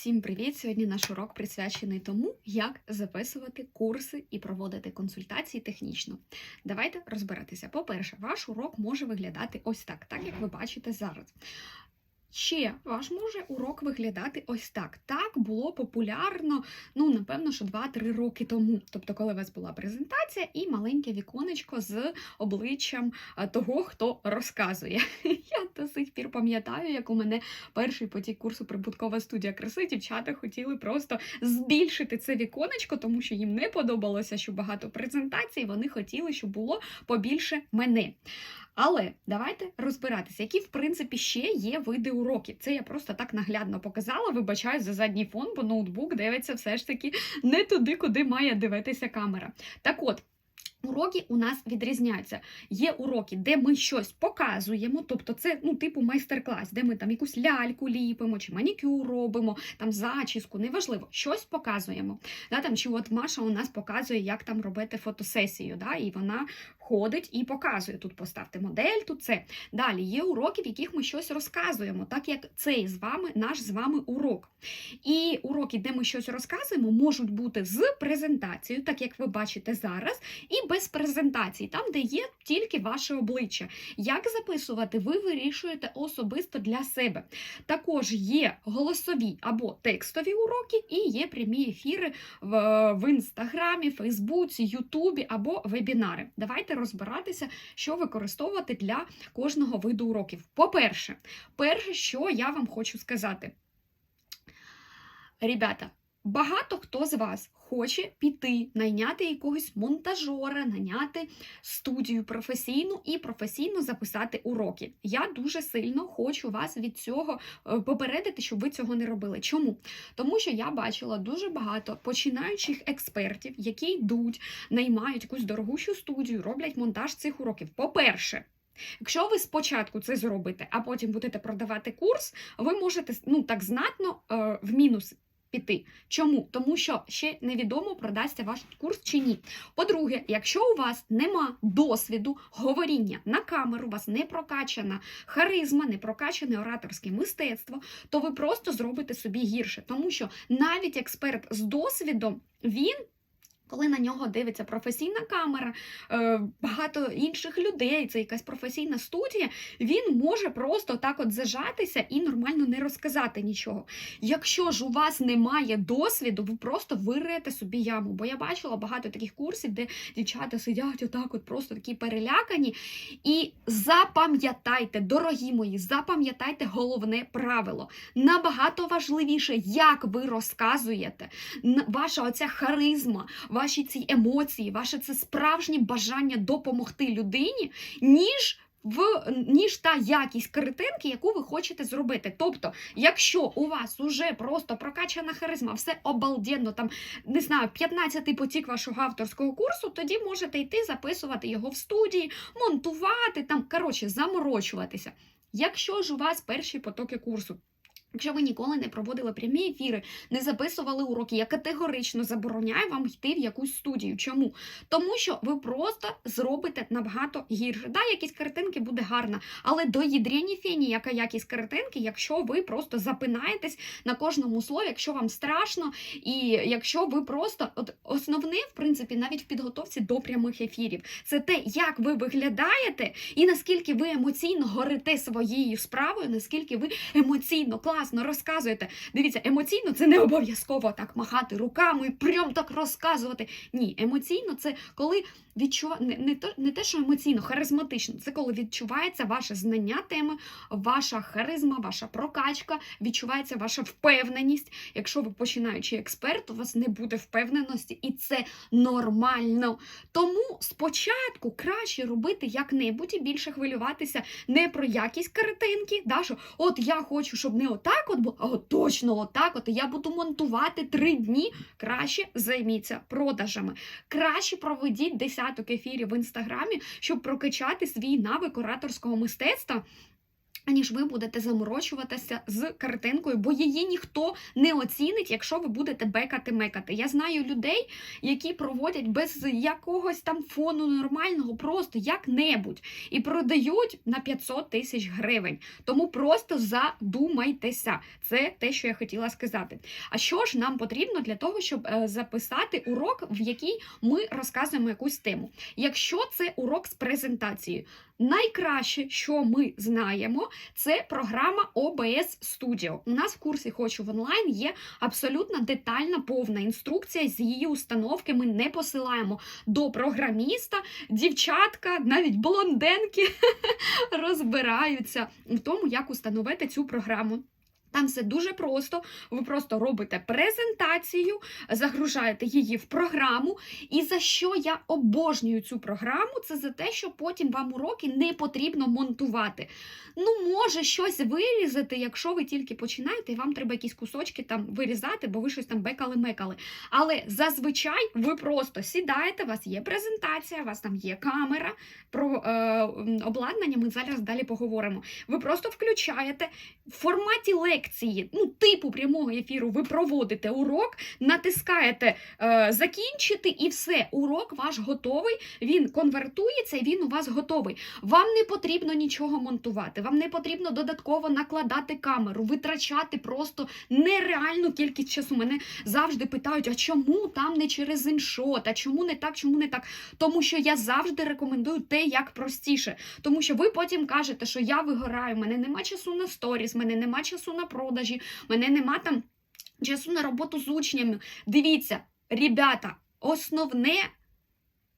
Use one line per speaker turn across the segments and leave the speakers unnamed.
Всім привіт! Сьогодні наш урок присвячений тому, як записувати курси і проводити консультації технічно. Давайте розбиратися. По-перше, ваш урок може виглядати ось так, так як ви бачите зараз. Ще ваш може урок виглядати ось так. Так було популярно, ну напевно, що 2-3 роки тому. Тобто, коли у вас була презентація і маленьке віконечко з обличчям того, хто розказує. Я до сих пір пам'ятаю, як у мене перший потік курсу прибуткова студія краси. Дівчата хотіли просто збільшити це віконечко, тому що їм не подобалося, що багато презентацій. Вони хотіли, щоб було побільше мене. Але давайте розбиратися, які в принципі ще є види уроків. Це я просто так наглядно показала. Вибачаю за задній фон, бо ноутбук дивиться все ж таки не туди, куди має дивитися камера. Так от. Уроки у нас відрізняються. Є уроки, де ми щось показуємо, тобто це ну, типу майстер-клас, де ми там якусь ляльку ліпимо, чи манікюр робимо, там зачіску, неважливо, щось показуємо. Да, там, Чи от Маша у нас показує, як там робити фотосесію, да, і вона ходить і показує. Тут поставте модель, тут це. Далі є уроки, в яких ми щось розказуємо, так як цей з вами, наш з вами урок. І уроки, де ми щось розказуємо, можуть бути з презентацією, так як ви бачите зараз, і без презентації, там, де є тільки ваше обличчя. Як записувати, ви вирішуєте особисто для себе. Також є голосові або текстові уроки, і є прямі ефіри в, в інстаграмі, Фейсбуці, Ютубі або вебінари. Давайте розбиратися, що використовувати для кожного виду уроків. По-перше, перше, що я вам хочу сказати. Ребята, Багато хто з вас хоче піти, найняти якогось монтажора, найняти студію професійну і професійно записати уроки. Я дуже сильно хочу вас від цього е, попередити, щоб ви цього не робили. Чому? Тому що я бачила дуже багато починаючих експертів, які йдуть, наймають якусь дорогущу студію, роблять монтаж цих уроків. По-перше, Якщо ви спочатку це зробите, а потім будете продавати курс, ви можете ну так знатно е, в мінус піти. Чому? Тому що ще невідомо, продасться ваш курс чи ні. По-друге, якщо у вас нема досвіду говоріння на камеру, у вас не прокачана харизма, не прокачане ораторське мистецтво, то ви просто зробите собі гірше. Тому що навіть експерт з досвідом, він. Коли на нього дивиться професійна камера, е, багато інших людей, це якась професійна студія, він може просто так от зажатися і нормально не розказати нічого. Якщо ж у вас немає досвіду, ви просто вириєте собі яму. Бо я бачила багато таких курсів, де дівчата сидять отак, от просто такі перелякані. І запам'ятайте, дорогі мої, запам'ятайте головне правило. Набагато важливіше, як ви розказуєте, ваша оця харизма ваші ці емоції, ваше це справжнє бажання допомогти людині, ніж. В ніж та якість картинки, яку ви хочете зробити. Тобто, якщо у вас уже просто прокачана харизма, все обалденно, там не знаю, 15-й потік вашого авторського курсу, тоді можете йти записувати його в студії, монтувати там, коротше, заморочуватися. Якщо ж у вас перші потоки курсу. Якщо ви ніколи не проводили прямі ефіри, не записували уроки, я категорично забороняю вам йти в якусь студію. Чому? Тому що ви просто зробите набагато гірше. Да, якісь картинки буде гарна, але до єдрені фіні, яка якість картинки, якщо ви просто запинаєтесь на кожному слові, якщо вам страшно, і якщо ви просто от основне, в принципі, навіть в підготовці до прямих ефірів, це те, як ви виглядаєте, і наскільки ви емоційно горите своєю справою, наскільки ви емоційно класно класно розказуєте. Дивіться, емоційно це не обов'язково так махати руками і прям так розказувати. Ні, емоційно це коли відчува... не, не, то, не те, що емоційно, харизматично, це коли відчувається ваше знання теми, ваша харизма, ваша прокачка, відчувається ваша впевненість. Якщо ви починаючий експерт, у вас не буде впевненості, і це нормально. Тому спочатку краще робити як-небудь і більше хвилюватися не про якість картинки, да, що от я хочу, щоб не отак от бо о, точно отак от, я буду монтувати три дні. Краще займіться продажами. Краще проведіть десяток ефірів в інстаграмі, щоб прокачати свій навик ораторського мистецтва. Аніж ви будете заморочуватися з картинкою, бо її ніхто не оцінить, якщо ви будете бекати-мекати. Я знаю людей, які проводять без якогось там фону нормального, просто як-небудь, і продають на 500 тисяч гривень. Тому просто задумайтеся. Це те, що я хотіла сказати. А що ж нам потрібно для того, щоб е, записати урок, в який ми розказуємо якусь тему? Якщо це урок з презентацією, найкраще, що ми знаємо, це програма OBS Studio. У нас в курсі Хочу в онлайн є абсолютно детальна повна інструкція з її установки. Ми не посилаємо до програміста. Дівчатка, навіть блонденки розбираються в тому, як установити цю програму. Там все дуже просто. Ви просто робите презентацію, загружаєте її в програму. І за що я обожнюю цю програму, це за те, що потім вам уроки не потрібно монтувати. Ну, може, щось вирізати, якщо ви тільки починаєте, і вам треба якісь кусочки там вирізати, бо ви щось там бекали-мекали. Але зазвичай ви просто сідаєте, у вас є презентація, у вас там є камера. Про е, обладнання ми зараз далі поговоримо. Ви просто включаєте в форматі лекції, ну, типу прямого ефіру, ви проводите урок, натискаєте е, закінчити, і все, урок ваш готовий, він конвертується він у вас готовий. Вам не потрібно нічого монтувати, вам не потрібно додатково накладати камеру, витрачати просто нереальну кількість часу. Мене завжди питають, а чому там не через іншот, а чому не так, чому не так? Тому що я завжди рекомендую те, як простіше. Тому що ви потім кажете, що я вигораю, мене нема часу на сторіс, мене нема часу на продажі, мене нема там часу на роботу з учнями. Дивіться, ребята, основне,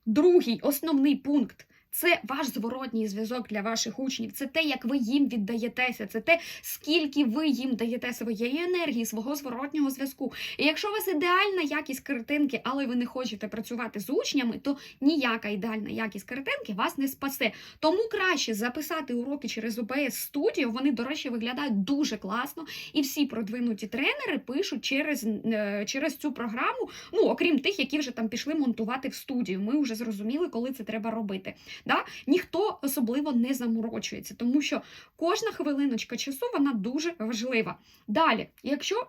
другий основний пункт. Це ваш зворотній зв'язок для ваших учнів, це те, як ви їм віддаєтеся, це те, скільки ви їм даєте своєї енергії, свого зворотнього зв'язку. І якщо у вас ідеальна якість картинки, але ви не хочете працювати з учнями, то ніяка ідеальна якість картинки вас не спасе. Тому краще записати уроки через OBS Studio, Вони, до речі, виглядають дуже класно, і всі продвинуті тренери пишуть через, е, через цю програму. Ну, окрім тих, які вже там пішли монтувати в студію. Ми вже зрозуміли, коли це треба робити. Да? Ніхто особливо не заморочується, тому що кожна хвилиночка часу вона дуже важлива. Далі, якщо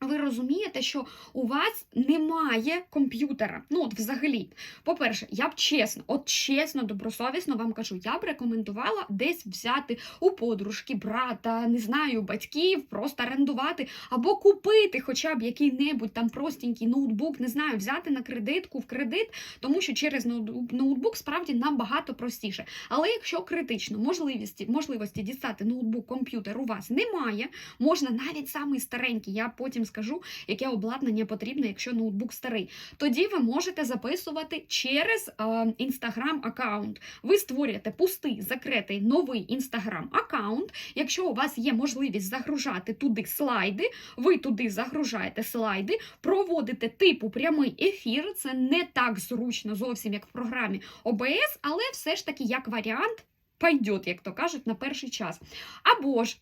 ви розумієте, що у вас немає комп'ютера. Ну, от взагалі. По-перше, я б чесно, от чесно, добросовісно вам кажу, я б рекомендувала десь взяти у подружки, брата, не знаю, батьків, просто орендувати або купити хоча б який-небудь там простенький ноутбук, не знаю, взяти на кредитку в кредит, тому що через ноутбук- справді набагато простіше. Але якщо критично можливості, можливості дістати ноутбук, комп'ютер у вас немає, можна навіть самий старенький, я потім скажу, яке обладнання потрібно, якщо ноутбук старий. Тоді ви можете записувати через інстаграм аккаунт. Ви створюєте пустий, закритий новий інстаграм аккаунт. Якщо у вас є можливість загружати туди слайди, ви туди загружаєте слайди, проводите типу прямий ефір. Це не так зручно зовсім, як в програмі OBS, але все ж таки як варіант. Пойдет, як то кажуть, на перший час. Або ж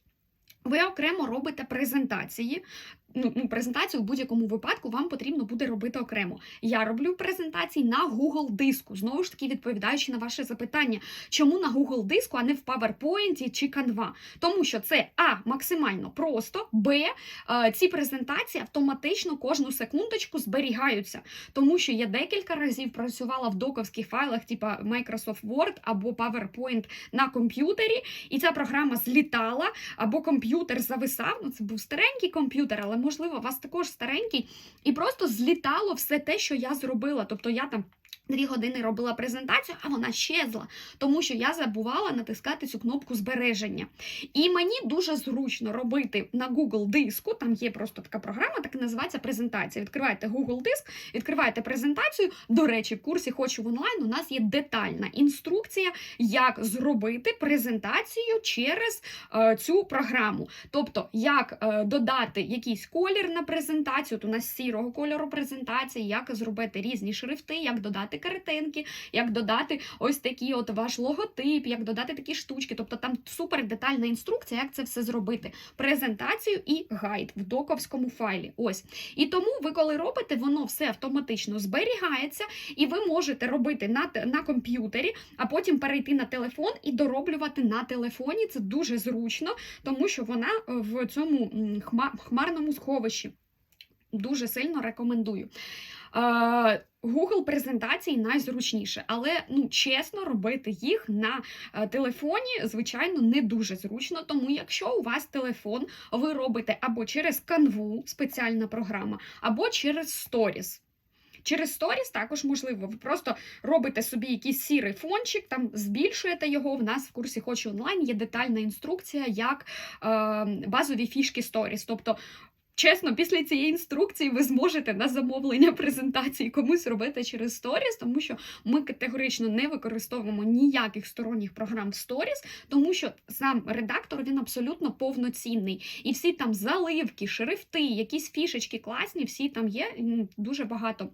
ви окремо робите презентації. Ну, ну, презентацію в будь-якому випадку вам потрібно буде робити окремо. Я роблю презентації на Google диску, знову ж таки, відповідаючи на ваше запитання, чому на Google диску, а не в PowerPoint чи Canva? Тому що це А, максимально просто, Б, е, ці презентації автоматично кожну секундочку зберігаються. Тому що я декілька разів працювала в доковських файлах, типа Microsoft Word або PowerPoint на комп'ютері, і ця програма злітала, або комп'ютер зависав. Ну, це був старенький комп'ютер, але можливо, у вас також старенький, і просто злітало все те, що я зробила. Тобто я там. Дві години робила презентацію, а вона щезла, тому що я забувала натискати цю кнопку збереження. І мені дуже зручно робити на Google диску. Там є просто така програма, так і називається презентація. Відкриваєте Google диск, відкриваєте презентацію. До речі, в курсі хочу в онлайн. У нас є детальна інструкція, як зробити презентацію через е, цю програму. Тобто, як е, додати якийсь колір на презентацію. От у нас сірого кольору презентації, як зробити різні шрифти, як додати додати картинки, як додати ось такі от ваш логотип, як додати такі штучки. Тобто там супер детальна інструкція, як це все зробити. Презентацію і гайд в доковському файлі. Ось. І тому ви, коли робите, воно все автоматично зберігається, і ви можете робити на, на комп'ютері, а потім перейти на телефон і дороблювати на телефоні. Це дуже зручно, тому що вона е, в цьому хмарному сховищі. Дуже сильно рекомендую. Google презентації найзручніше, але ну чесно, робити їх на е, телефоні, звичайно, не дуже зручно. Тому, якщо у вас телефон, ви робите або через Canva, спеціальна програма, або через Stories. Через Stories також можливо. Ви просто робите собі якийсь сірий фончик, там збільшуєте його. В нас в курсі «Хочу онлайн є детальна інструкція, як е, базові фішки Stories. Тобто Чесно, після цієї інструкції ви зможете на замовлення презентації комусь робити через сторіс, тому що ми категорично не використовуємо ніяких сторонніх програм в сторіс, тому що сам редактор він абсолютно повноцінний. І всі там заливки, шрифти, якісь фішечки класні, всі там є дуже багато.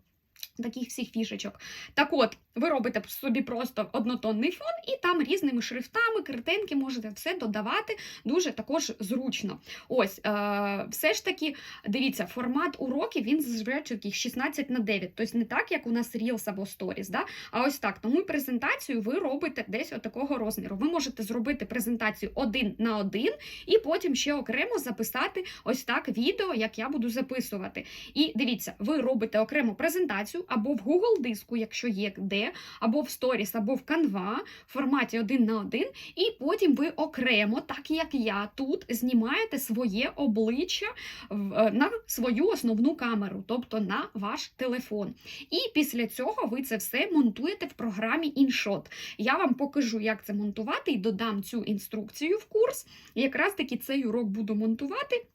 Таких всіх фішечок. Так от, ви робите собі просто однотонний фон, і там різними шрифтами, картинки можете все додавати дуже також зручно. Ось, е, все ж таки, дивіться, формат уроків він таких 16 на 9. Тобто не так, як у нас Reels або Stories, да? а ось так. Тому презентацію ви робите десь отакого розміру. Ви можете зробити презентацію один на один, і потім ще окремо записати ось так відео, як я буду записувати. І дивіться, ви робите окрему презентацію або в Google диску, якщо є де, або в Stories, або в Canva в форматі один на один, і потім ви окремо, так як я тут, знімаєте своє обличчя е, на свою основну камеру, тобто на ваш телефон. І після цього ви це все монтуєте в програмі InShot. Я вам покажу, як це монтувати, і додам цю інструкцію в курс. Якраз таки цей урок буду монтувати.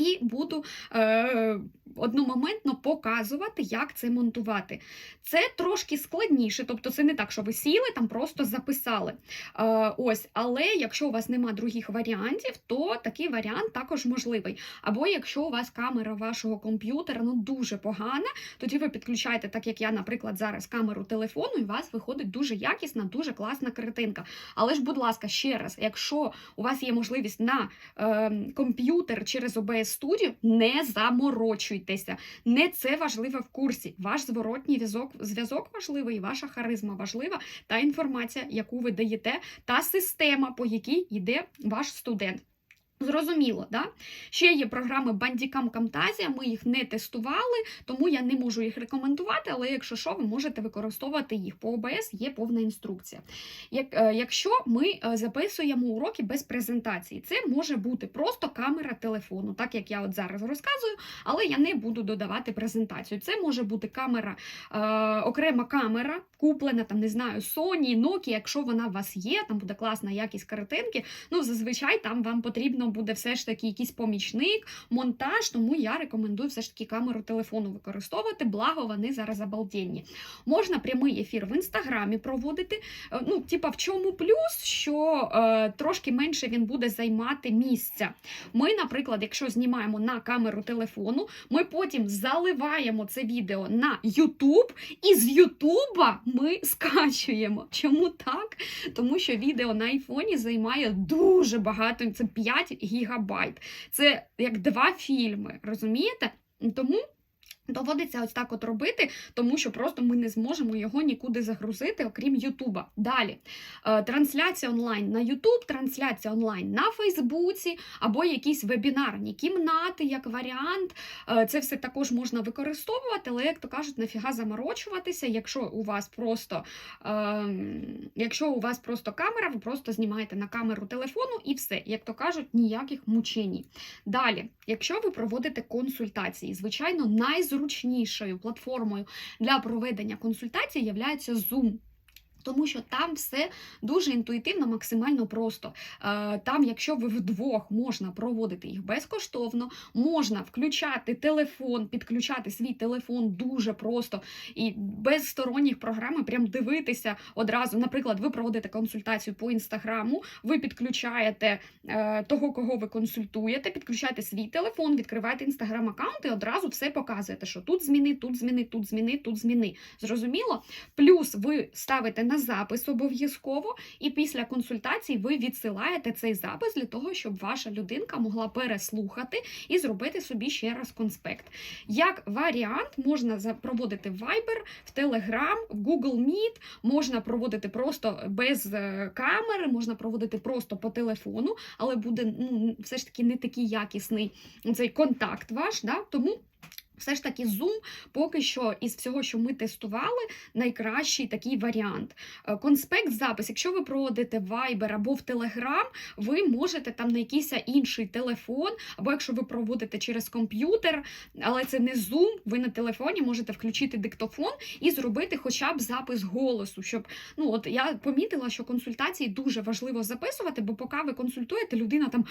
І буду е, одномоментно показувати, як це монтувати. Це трошки складніше, тобто це не так, що ви сіли там просто записали. Е, ось, але якщо у вас нема других варіантів, то такий варіант також можливий. Або якщо у вас камера вашого комп'ютера ну дуже погана, тоді ви підключаєте, так як я, наприклад, зараз камеру телефону, і у вас виходить дуже якісна, дуже класна картинка. Але ж, будь ласка, ще раз, якщо у вас є можливість на е, комп'ютер через OBS Studio, не заморочуйтеся. Не це важливо в курсі. Ваш зворотній зв'язок, зв'язок важливий, ваша харизма важлива, та інформація, яку ви даєте, та система, по якій йде ваш студент. Зрозуміло, да? Ще є програми Bandicam Camtasia, ми їх не тестували, тому я не можу їх рекомендувати, але якщо що, ви можете використовувати їх. По OBS є повна інструкція. Як, е, якщо ми е, записуємо уроки без презентації, це може бути просто камера телефону, так як я от зараз розказую, але я не буду додавати презентацію. Це може бути камера, е, окрема камера, куплена там, не знаю, Sony, Nokia, якщо вона у вас є, там буде класна якість картинки. Ну, зазвичай там вам потрібно буде все ж таки якийсь помічник, монтаж, тому я рекомендую все ж таки камеру телефону використовувати, благо вони зараз обалденні. Можна прямий ефір в інстаграмі проводити. Е, Ну, типа, в чому плюс, що е, трошки менше він буде займати місця. Ми, наприклад, якщо знімаємо на камеру телефону, ми потім заливаємо це відео на YouTube, і з Ютуба ми скачуємо. Чому так? Тому що відео на айфоні займає дуже багато, це 5 гігабайт. Це як два фільми, розумієте? Тому. Доводиться ось так от робити, тому що просто ми не зможемо його нікуди загрузити, окрім Ютуба. Далі е, трансляція онлайн на Ютуб, трансляція онлайн на Фейсбуці або якісь вебінарні кімнати, як варіант. Е, Це все також можна використовувати, але, як то кажуть, нафіга заморочуватися, якщо у вас просто е, якщо у вас просто камера, ви просто знімаєте на камеру телефону і все. Як то кажуть, ніяких мучень. Далі, якщо ви проводите консультації, звичайно, найзручнішою платформою для проведення консультацій є Zoom. Тому що там все дуже інтуїтивно, максимально просто. Е, Там, якщо ви вдвох можна проводити їх безкоштовно, можна включати телефон, підключати свій телефон дуже просто і без сторонніх програм, прям дивитися одразу. Наприклад, ви проводите консультацію по інстаграму, ви підключаєте е, того, кого ви консультуєте, підключаєте свій телефон, відкриваєте інстаграм аккаунт і одразу все показуєте, що тут зміни, тут зміни, тут зміни, тут зміни. Зрозуміло? Плюс ви ставите на запис обов'язково, і після консультації ви відсилаєте цей запис для того, щоб ваша людинка могла переслухати і зробити собі ще раз конспект. Як варіант, можна проводити в Viber, в Telegram, в Google Meet, можна проводити просто без е, камери, можна проводити просто по телефону, але буде ну, все ж таки не такий якісний цей контакт ваш. Да? Тому все ж таки Zoom поки що із всього, що ми тестували, найкращий такий варіант. Е, Конспект запис, якщо ви проводите Viber або в Telegram, ви можете там на якийсь інший телефон, або якщо ви проводите через комп'ютер, але це не Zoom, ви на телефоні можете включити диктофон і зробити хоча б запис голосу. Щоб ну от я помітила, що консультації дуже важливо записувати, бо поки ви консультуєте, людина там.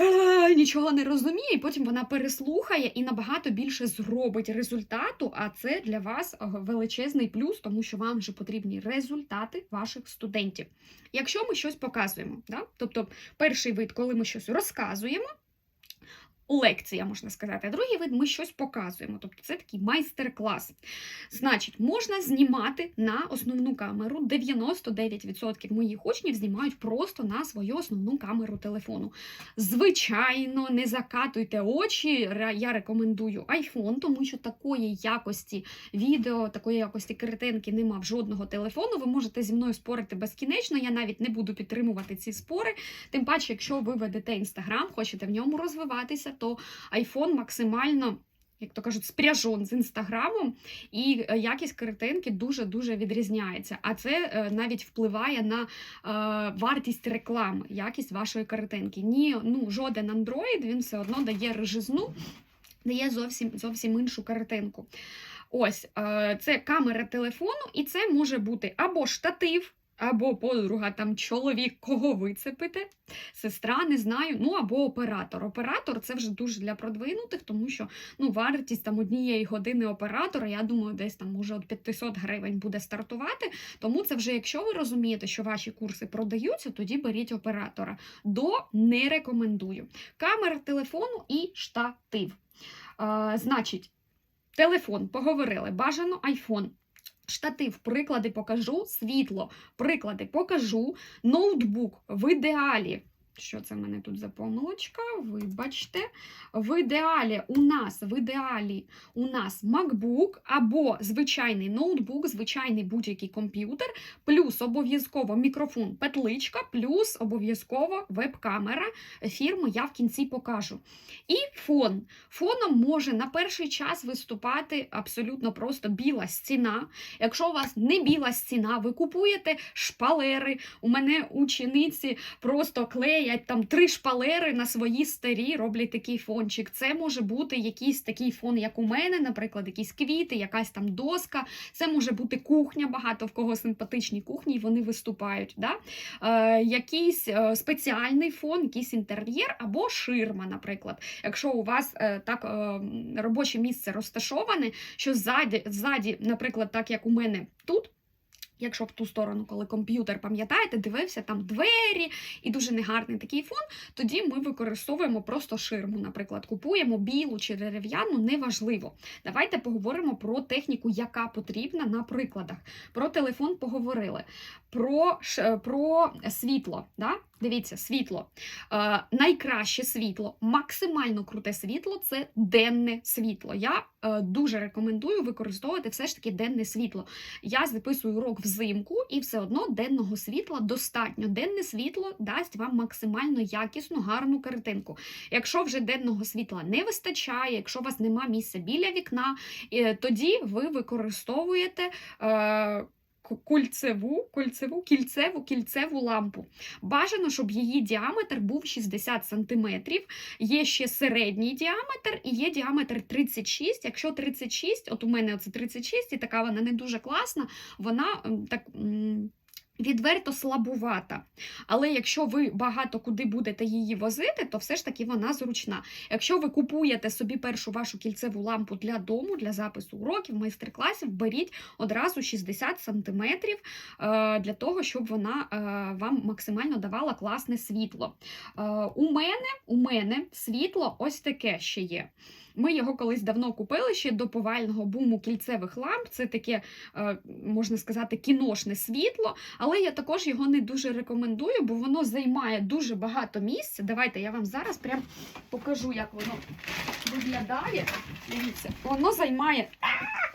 «Е, Нічого не розуміє, і потім вона переслухає і набагато більше зробить результату. А це для вас величезний плюс, тому що вам вже потрібні результати ваших студентів. Якщо ми щось показуємо, да? тобто перший вид, коли ми щось розказуємо. Лекція, можна сказати, а другий вид ми щось показуємо. Тобто це такий майстер-клас. Значить, можна знімати на основну камеру. 99% моїх учнів знімають просто на свою основну камеру телефону. Звичайно, не закатуйте очі. Я рекомендую iPhone, тому що такої якості відео, такої якості картинки нема в жодного телефону. Ви можете зі мною спорити безкінечно. Я навіть не буду підтримувати ці спори. Тим паче, якщо ви ведете Інстаграм, хочете в ньому розвиватися, то iPhone максимально. Як то кажуть, спряжон з інстаграмом, і е, якість картинки дуже-дуже відрізняється. А це е, навіть впливає на е, вартість реклами, якість вашої картинки. Ні, ну жоден Android він все одно дає режизну, дає зовсім зовсім іншу картинку. Ось це камера телефону, і це може бути або штатив. Або подруга, там чоловік, кого вицепите, сестра, не знаю, ну або оператор. Оператор це вже дуже для продвинутих, тому що ну, вартість там однієї години оператора, я думаю, десь там може від 500 гривень буде стартувати. Тому це вже, якщо ви розумієте, що ваші курси продаються, тоді беріть оператора. До не рекомендую. Камера телефону і штатив. А, значить, телефон поговорили, бажано iPhone. Штатив, приклади покажу, світло, приклади покажу, ноутбук в ідеалі. Що це в мене тут за помилочка? Вибачте. В ідеалі у нас в ідеалі у нас MacBook або звичайний ноутбук, звичайний будь-який комп'ютер, плюс обов'язково мікрофон петличка, плюс обов'язково веб-камера фірми я в кінці покажу. І фон. Фоном може на перший час виступати абсолютно просто біла стіна. Якщо у вас не біла стіна, ви купуєте шпалери. У мене учениці просто клеять там три шпалери на свої старі, роблять такий фончик. Це може бути якийсь такий фон, як у мене, наприклад, якісь квіти, якась там доска. Це може бути кухня, багато в кого симпатичні кухні, і вони виступають. Да? Е, якийсь е, спеціальний фон, якийсь інтер'єр або ширма, наприклад. Якщо у вас е, так е, робоче місце розташоване, що ззаді, ззаді, наприклад, так як у мене тут. Якщо в ту сторону, коли комп'ютер, пам'ятаєте, дивився там двері і дуже негарний такий фон, тоді ми використовуємо просто ширму. Наприклад, купуємо білу чи дерев'яну, неважливо. Давайте поговоримо про техніку, яка потрібна на прикладах. Про телефон поговорили, про, про світло. Да? Дивіться, світло. Е, найкраще світло, максимально круте світло це денне світло. Я е, дуже рекомендую використовувати все ж таки денне світло. Я записую урок взимку, і все одно денного світла достатньо. Денне світло дасть вам максимально якісну, гарну картинку. Якщо вже денного світла не вистачає, якщо у вас нема місця біля вікна, е, тоді ви використовуєте. Е, кульцеву, кульцеву, кільцеву, кільцеву лампу. Бажано, щоб її діаметр був 60 см. Є ще середній діаметр і є діаметр 36. Якщо 36, от у мене це 36, і така вона не дуже класна, вона так. Відверто слабувата. Але якщо ви багато куди будете її возити, то все ж таки вона зручна. Якщо ви купуєте собі першу вашу кільцеву лампу для дому, для запису уроків, майстер-класів, беріть одразу 60 см для того, щоб вона е, вам максимально давала класне світло. Е, У мене, у мене світло ось таке ще є. Ми його колись давно купили ще до повального буму кільцевих ламп. Це таке, е, можна сказати, кіношне світло, але я також його не дуже рекомендую, бо воно займає дуже багато місця. Давайте я вам зараз прям покажу, як воно виглядає. Дивіться, воно займає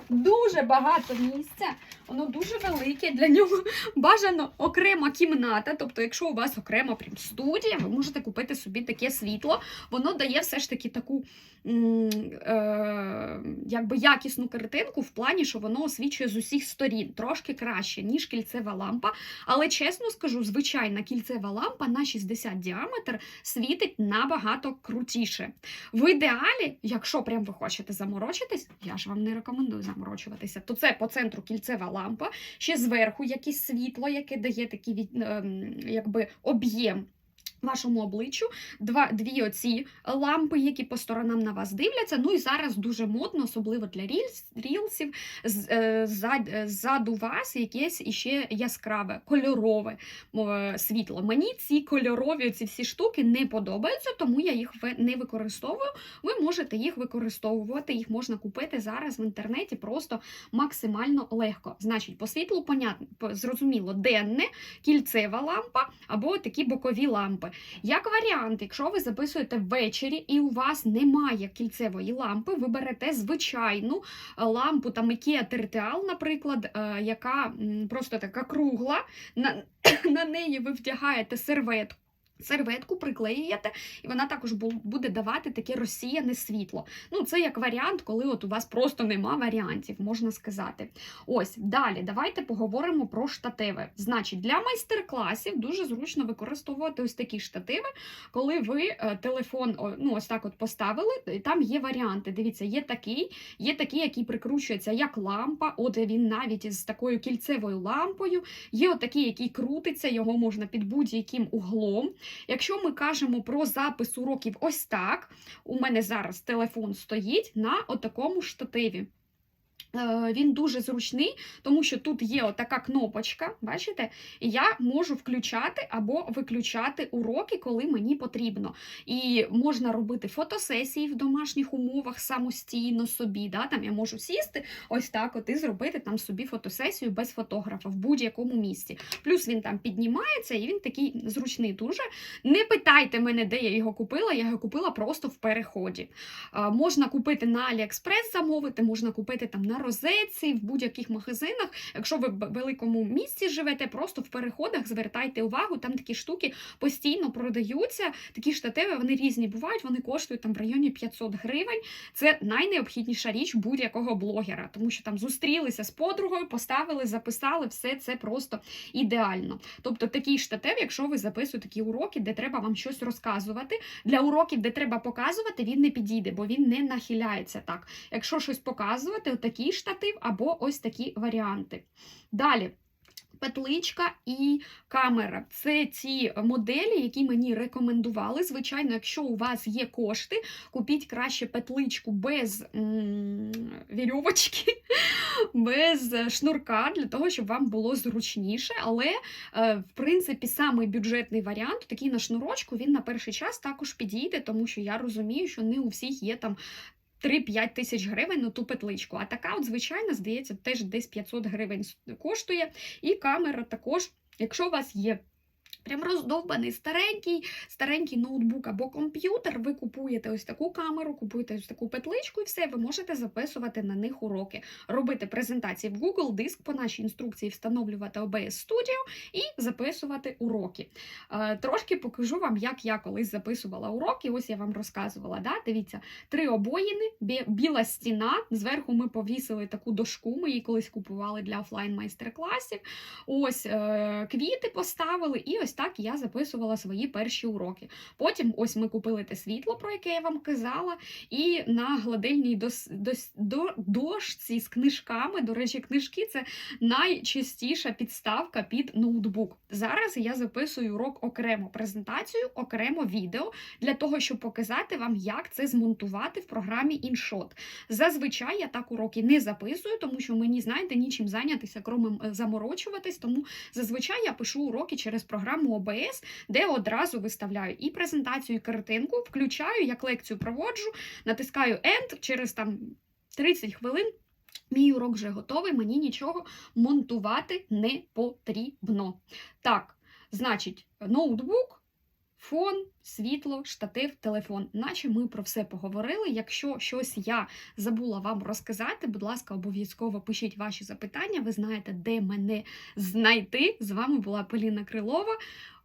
дуже багато місця, воно дуже велике. Для нього бажано окрема кімната. Тобто, якщо у вас окрема прям студія, ви можете купити собі таке світло. Воно дає все ж таки таку м, е, якби якісну картинку в плані, що воно освічує з усіх сторін трошки краще, ніж кільцева лампа. Але чесно скажу, звичайна кільцева лампа на 60 діаметр світить набагато крутіше. В ідеалі, якщо прям ви хочете заморочитись, я ж вам не рекомендую заморочуватися, то це по центру кільцева лампа, ще зверху якесь світло, яке дає такий ем, якби об'єм. Вашому обличчю два дві оці лампи, які по сторонам на вас дивляться. Ну і зараз дуже модно, особливо для рілс, рілсів. з- е, е, Ззаду вас якесь іще яскраве, кольорове е, світло. Мені ці кольорові ці всі штуки не подобаються, тому я їх не використовую. Ви можете їх використовувати, їх можна купити зараз в інтернеті просто максимально легко. Значить, по світлу понятно, зрозуміло, денне, кільцева лампа або такі бокові лампи. Як варіант, якщо ви записуєте ввечері і у вас немає кільцевої лампи, ви берете звичайну е, лампу, там IKEA Tertial, наприклад, е, яка просто така кругла. На, на неї ви вдягаєте серветку. Серветку приклеюєте, і вона також буде давати таке розсіяне світло. Ну, це як варіант, коли от у вас просто нема варіантів, можна сказати. Ось далі, давайте поговоримо про штативи. Значить, для майстер-класів дуже зручно використовувати ось такі штативи, коли ви е, телефон ну, ось так от поставили, і там є варіанти. Дивіться, є такий, є такий, який прикручується як лампа, от він навіть з такою кільцевою лампою. Є отакий, який крутиться, його можна під будь-яким углом. Якщо ми кажемо про запис уроків ось так, у мене зараз телефон стоїть на отакому штативі. Е, Він дуже зручний, тому що тут є отака кнопочка, бачите? І я можу включати або виключати уроки, коли мені потрібно. І можна робити фотосесії в домашніх умовах самостійно собі. Да? Там я можу сісти ось так, от і зробити там собі фотосесію без фотографа в будь-якому місці. Плюс він там піднімається і він такий зручний дуже. Не питайте мене, де я його купила. Я його купила просто в переході. Можна купити на AliExpress замовити, можна купити там на розетці, в будь-яких магазинах. Якщо ви в великому місті живете, просто в переходах звертайте увагу, там такі штуки постійно продаються. Такі штативи вони різні бувають, вони коштують там в районі 500 гривень. Це найнеобхідніша річ будь-якого блогера, тому що там зустрілися з подругою, поставили, записали, все це просто ідеально. Тобто такий штатив, якщо ви записуєте такі уроки, де треба вам щось розказувати. Для уроків, де треба показувати, він не підійде, бо він не нахиляється так. Якщо щось показувати, отакий штатив або ось такі варіанти. Далі. Петличка і камера це ті моделі, які мені рекомендували. Звичайно, якщо у вас є кошти, купіть краще петличку без вірьовочки, без шнурка, для того, щоб вам було зручніше. Але, е, в принципі, самий бюджетний варіант, такий на шнурочку, він на перший час також підійде, тому що я розумію, що не у всіх є там 3-5 тисяч гривень на ту петличку. А така, от, звичайно, здається, теж десь 500 гривень коштує. І камера також, якщо у вас є Прям роздовбаний старенький, старенький ноутбук або комп'ютер. Ви купуєте ось таку камеру, купуєте ось таку петличку, і все, ви можете записувати на них уроки, робити презентації в Google Диск по нашій інструкції, встановлювати OBS Studio і записувати уроки. Е, Трошки покажу вам, як я колись записувала уроки. Ось я вам розказувала. Да? Дивіться, три обоїни, біла стіна. Зверху ми повісили таку дошку. Ми її колись купували для офлайн майстер-класів. Ось е, квіти поставили, і ось так я записувала свої перші уроки. Потім ось ми купили те світло, про яке я вам казала, і на гладильній дос, дос, до, дошці з книжками. До речі, книжки це найчастіша підставка під ноутбук. Зараз я записую урок окремо презентацію, окремо відео для того, щоб показати вам, як це змонтувати в програмі InShot. Зазвичай я так уроки не записую, тому що мені, знаєте, нічим зайнятися, крім е, заморочуватись. Тому зазвичай я пишу уроки через програму OBS, де одразу виставляю і презентацію, і картинку, включаю, як лекцію проводжу, натискаю End через там 30 хвилин. Мій урок вже готовий, мені нічого монтувати не потрібно. Так, значить, ноутбук, фон, світло, штатив, телефон. Наче ми про все поговорили. Якщо щось я забула вам розказати, будь ласка, обов'язково пишіть ваші запитання. Ви знаєте, де мене знайти. З вами була Поліна Крилова.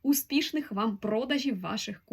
Успішних вам продажів ваших курсів.